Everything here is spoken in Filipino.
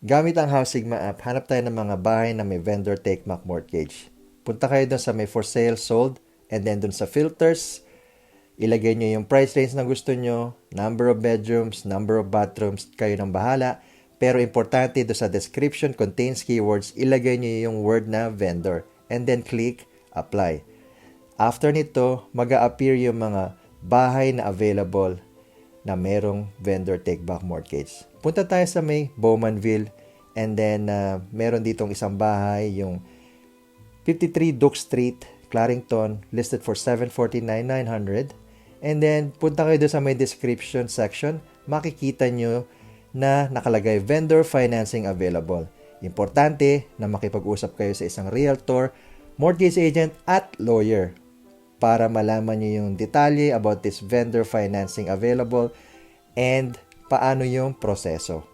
Gamit ang House Sigma app, hanap tayo ng mga bahay na may vendor take back mortgage. Punta kayo doon sa may for sale, sold, and then doon sa filters, ilagay nyo yung price range na gusto nyo, number of bedrooms, number of bathrooms, kayo nang bahala. Pero importante doon sa description contains keywords, ilagay nyo yung word na vendor, and then click apply. After nito, mag appear yung mga bahay na available na merong vendor take back mortgage. Punta tayo sa may Bowmanville and then uh, meron ditong isang bahay yung 53 Duke Street, Clarington, listed for 749,900. And then punta kayo doon sa may description section, makikita nyo na nakalagay vendor financing available. Importante na makipag-usap kayo sa isang realtor, mortgage agent at lawyer para malaman nyo yung detalye about this vendor financing available and paano yung proseso.